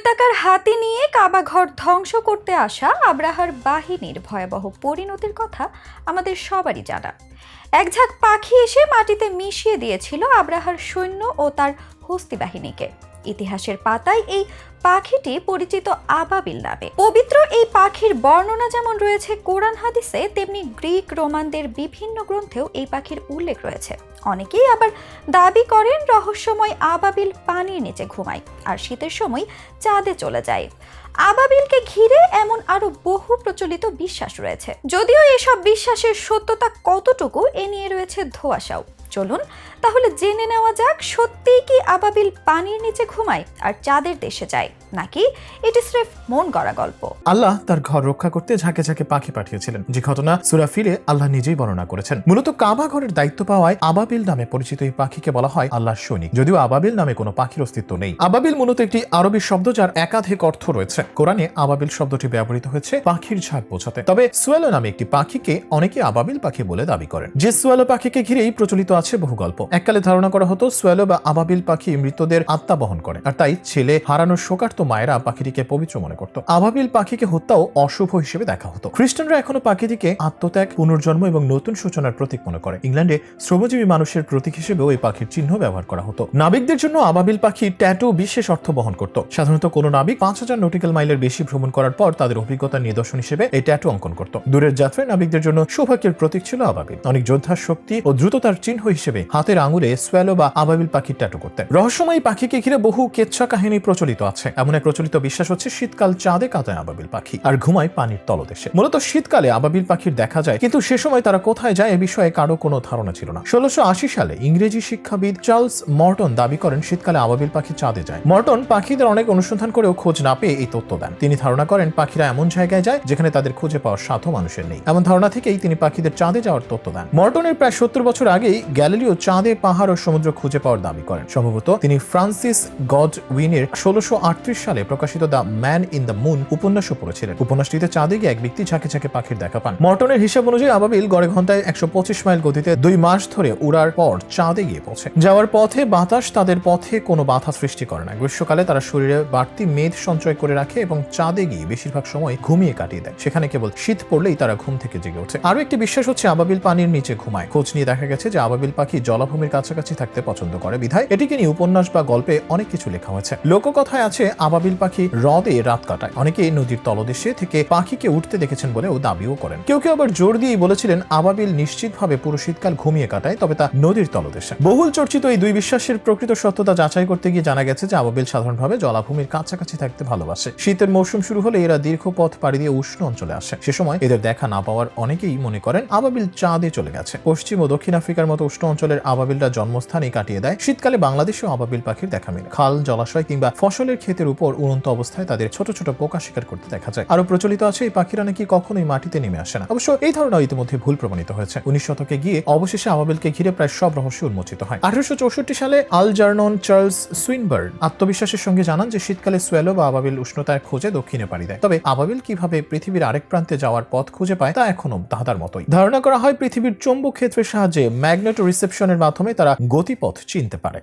দৈত্যাকার হাতি নিয়ে কাবা ঘর ধ্বংস করতে আসা আব্রাহার বাহিনীর ভয়াবহ পরিণতির কথা আমাদের সবারই জানা। এক ঝাঁক পাখি এসে মাটিতে মিশিয়ে দিয়েছিল আব্রাহার সৈন্য ও তার হস্তি বাহিনীকে। ইতিহাসের পাতায় এই পাখিটি পরিচিত আবাবিল নামে। পবিত্র এই পাখির বর্ণনা যেমন রয়েছে কোরআন হাদিসে, তেমনি গ্রিক রোমানদের বিভিন্ন গ্রন্থেও এই পাখির উল্লেখ রয়েছে। অনেকেই আবার দাবি করেন রহস্যময় আবাবিল পানির নিচে ঘুমায় আর শীতের সময় চাঁদে চলে যায়। আবাবিলকে ঘিরে এমন আরও বহু প্রচলিত বিশ্বাস রয়েছে। যদিও এসব বিশ্বাসের সত্যতা কতটুকু এ নিয়ে রয়েছে ধোঁয়াশাও। চলুন, তাহলে জেনে নেওয়া যাক সত্যিই কি আবাবিল পানির নিচে ঘুমায় আর চাঁদের দেশে যায়, নাকি এটি স্রেফ মন গড়া গল্প? আল্লাহ তার ঘর রক্ষা করতে ঝাঁকে ঝাঁকে পাখি পাঠিয়েছিলেন। যে ঘটনা সুরা ফিরে আল্লাহ নিজেই বর্ণনা করেছেন। মূলত কাবা ঘরের দায়িত্ব পাওয়ায় আবাবিল নামে পরিচিত এই পাখিকে বলা হয় আল্লাহর সৈনিক। যদিও আবাবিল নামে কোনো পাখির অস্তিত্ব নেই। আবাবিল মূলত একটি আরবি শব্দ যার একাধিক অর্থ রয়েছে। কোরআনে আবাবিল শব্দটি ব্যবহৃত হয়েছে পাখির ঝাঁক বোঝাতে। তবে সুয়েলো নামে একটি পাখিকে অনেকে আবাবিল পাখি বলে দাবি করেন। যে সুয়েলো পাখিকে ঘিরেই প্রচলিত আছে বহু গল্প। এককালে ধারণা করা হতো, সুয়েলো বা আবাবিল পাখি মৃতদের আত্মা বহন করে, আর তাই ছেলে হারানোর শোকার্ত মায়েরা পাখিটিকে পবিত্র মনে করত। আবাবিল পাখিকে হত্যাও অশুভ হিসেবে দেখা হতো। খ্রিস্টানরা এখনও পাখিটিকে আত্মত্যাগ, পুনর্জন্ম এবং নতুন সূচনার প্রতীক মনে করে। ইংল্যান্ডে শ্রমজীবী মানুষের প্রতীক হিসেবেও এই পাখির চিহ্ন ব্যবহার করা হতো। নাবিকদের জন্য আবাবিল পাখি ট্যাটু বিশেষ অর্থ বহন করত। সাধারণত কোনো নাবিক পাঁচ হাজার নটিক্যাল মাইলের বেশি ভ্রমণ করার পর তাদের অভিজ্ঞতার নিদর্শন হিসেবে এই ট্যাটু অঙ্কন করত। দূরের যাত্রায় নাবিকদের জন্য সৌভাগ্যের প্রতীক ছিল আবাবিল। অনেক যোদ্ধার শক্তি ও দ্রুততার চিহ্ন হিসেবে হাতের আঙুলে সোয়ালো বা আবাবিল পাখির ট্যাটু করতেন। রহস্যময় পাখিকে ঘিরে বহু কেচ্ছা কাহিনী প্রচলিত আছে। এমন এক প্রচলিত বিশ্বাস হচ্ছে শীতকাল চাঁদে কাঁদায় আবাবিল পাখি আর ঘুমায় পানির তলদেশে। মূলত শীতকালে আবাবিল পাখির দেখা যায়, কিন্তু সে সময় তারা কোথায় যায় এ বিষয়ে কারও কোনো ধারণা ছিল না। ষোলোশো সালে ইংরেজি শিক্ষাবিদ চার্লস মর্টন দাবি করেন শীতকালে আবাবিল পাখি চাঁদে যায়। মর্টন পাখিদের অনেক অনুসন্ধান করেও খোঁজ না পেয়ে এই তথ্য দেন। তিনি ধারণা করেন পাখিরা এমন জায়গায় যায় যেখানে তাদের খুঁজে পাওয়ার সাধ্য মানুষের নেই। এমন ধারণা থেকেই তিনি পাখিদের চাঁদে যাওয়ার তথ্য দেন। মর্টনের প্রায় সত্তর বছর আগেই গ্যালিলিও চাঁদে পাহাড় ও সমুদ্র খুঁজে পাওয়ার দাবি করেন। সম্ভবত তিনি ফ্রান্সিস গড উইনের ষোলোশো সালে প্রকাশিত the man in the moon উপন্যাসও পড়েছিলেন। উপন্যাসটিতে চাঁদে গিয়ে এক ব্যক্তি ঝাঁকে ঝাঁকে পাখির দেখা পান। মর্টনের হিসাব অনুযায়ী আবাবিল গড়ে ঘন্টায় একশো পঁচিশ মাইল গতিতে দুই মাস ধরে উড়ার পর চাঁদে গিয়ে পৌঁছে। যাওয়ার পথে বাতাস তাদের পথে কোনো বাধা সৃষ্টি করে না। গ্রীষ্মকালে তারা শরীরে বাড়তি মেদ সঞ্চয় করে রাখে এবং চাঁদে গিয়ে বেশিরভাগ সময় ঘুমিয়ে কাটিয়ে দেয়। সেখানে কেবল শীত পড়লেই তারা ঘুম থেকে জেগে ওঠে। আরও একটি বিশ্বাস হচ্ছে আবাবিল পানির নিচে ঘুমায়। খোঁজ নিয়ে দেখা গেছে যে আবাবিল পাখি জলাভূমির কাছাকাছি থাকতে পছন্দ করে, বিধায় এটিকে নিয়ে উপন্যাস বা গল্পে অনেক কিছু লেখা হয়েছে। লোককথায় আছে আবাবিল পাখি হ্রদে রাত কাটায়। অনেকে নদীর তলদেশে থেকে পাখিকে উঠতে দেখেছেন বলেও দাবিও করেন। কেউ কেউ আবার জোর দিয়েই বলেছিলেন, আবাবিল নিশ্চিতভাবে পুরো শীতকাল ঘুমিয়ে কাটায়, তবে তা নদীর তলদেশে। বহুল চর্চিত এই দুই বিশ্বাসের প্রকৃত সত্যতা যাচাই করতে গিয়ে জানা গেছে যে আবাবিল সাধারণভাবে জলাভূমির কাছাকাছি থাকতে ভালোবাসে। শীতের মৌসুম শুরু হলে এরা দীর্ঘ পথ পাড়ি দিয়ে উষ্ণ অঞ্চলে আসে। সে সময় এদের দেখা না পাওয়ার অনেকেই মনে করেন, আবাবিল চাঁদে চলে গেছে। পশ্চিম ও দক্ষিণ আফ্রিকার মতো উষ্ণ অঞ্চলের আবাবিলরা জন্মস্থানই কাটিয়ে দেয়। শীতকালে বাংলাদেশেও আবাবিল পাখির দেখা মেলে। খাল, জলাশয় কিংবা ফসলের ক্ষেতের উপর উড়ন্ত অবস্থায় তাদের ছোট ছোট পোকা শিকার করতে দেখা যায়। আরও প্রচলিত আছে, এই পাখিরা নাকি কখনোই মাটিতে নেমে আসে না। অবশ্য এই ধারণা ইতিমধ্যে ভুল প্রমাণিত হয়েছে। উনিশ শতকে গিয়ে অবশেষে আবাবিলকে ঘিরে প্রায় সব রহস্য উন্মোচিত হয়। আঠারোশো চৌষট্টি সালে আল জার্নন চার্লস সুইনবার্ন আত্মবিশ্বাসের সঙ্গে জানান যে শীতকালে সোয়েলো বা আবাবিল উষ্ণতায় খোঁজে দক্ষিণে পাড়ি দেয়। তবে আবাবিল কীভাবে পৃথিবীর আরেক প্রান্তে যাওয়ার পথ খুঁজে পায় তা এখনও ধাঁধার মতোই। ধারণা করা হয় পৃথিবীর চৌম্বক ক্ষেত্রের সাহায্যে ম্যাগনেটো রিসেপশনের মাধ্যমে তারা গতিপথ চিনতে পারে।